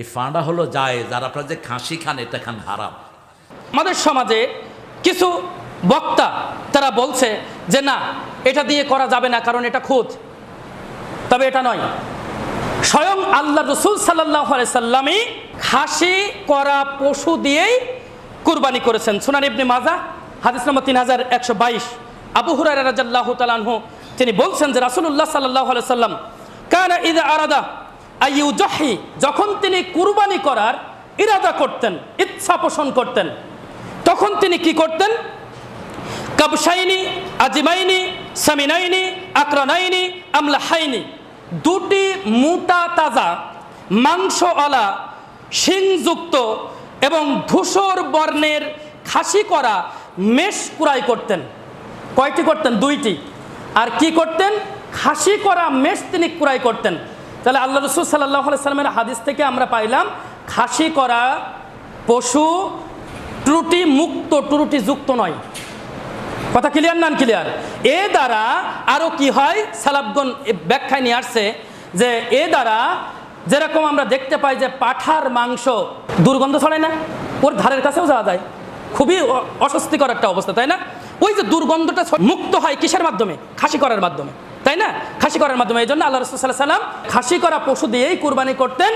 এই ফাঁড়া হলো যায় যারা আপনারা যে খাসি খান, এটা খান হারাম। আমাদের সমাজে কিছু বক্তা, তারা বলছে যে, না, এটা দিয়ে করা যাবে না, কারণ এটা খুদ। তবে এটা নয়। স্বয়ং আল্লাহ রসুল সাল্লাহ সাল্লামই খাসি করা পশু দিয়েই কুরবানি করেছেন। সুনান ইবনে মাজা, হাদিস নম্বর তিন হাজার একশো বাইশ। আবু হুরাই রাজাল্লাহ তালানহু তিনি বলছেন যে রাসুল্লাহ সাল্লাহ সাল্লাম, কানা ইদা আরাদা আইউ জহি যখন তিনি কুরবানি করার ইরাদা করতেন, ইচ্ছা পোষণ করতেন, তখন তিনি কি করতেন? কাবসাইনি আজিমাইনি, সামিনাইনি, আকরানাইনি, আমলাহাইনি, দুটি মোটা তাজা, মাংসওয়ালা, শিংযুক্ত এবং ধূসর বর্ণের খাসি করা মেষ কুড়াই করতেন। কয়টি করতেন? দুইটি। আর কি করতেন? খাসি করা মেষ তিনি কুড়াই করতেন। তাহলে আল্লাহ রসুল সাল্লাহ সাল্লামের হাদিস থেকে আমরা পাইলাম, খাসি করা পশু ত্রুটি মুক্ত, ত্রুটি যুক্ত নয়। কথা ক্লিয়ার নান ক্লিয়ার এ দ্বারা আরও কি হয়? সালাবগণ ব্যাখ্যায় নিয়ে আসছে যে এ দ্বারা যেরকম আমরা দেখতে পাই যে পাঠার মাংস দুর্গন্ধ ছড়ায় না, ওর ধারের কাছেও যাওয়া যায়। খুবই অস্বস্তিকর একটা অবস্থা, তাই না? ওই যে দুর্গন্ধটা মুক্ত হয় কিসের মাধ্যমে? খাসি করার মাধ্যমে। তাই না? খাসি করার মাধ্যমে। এই জন্য আল্লাহ রসুল্লাহ সাল্লাম খাসি করা পশু দিয়েই কুরবানি করতেন।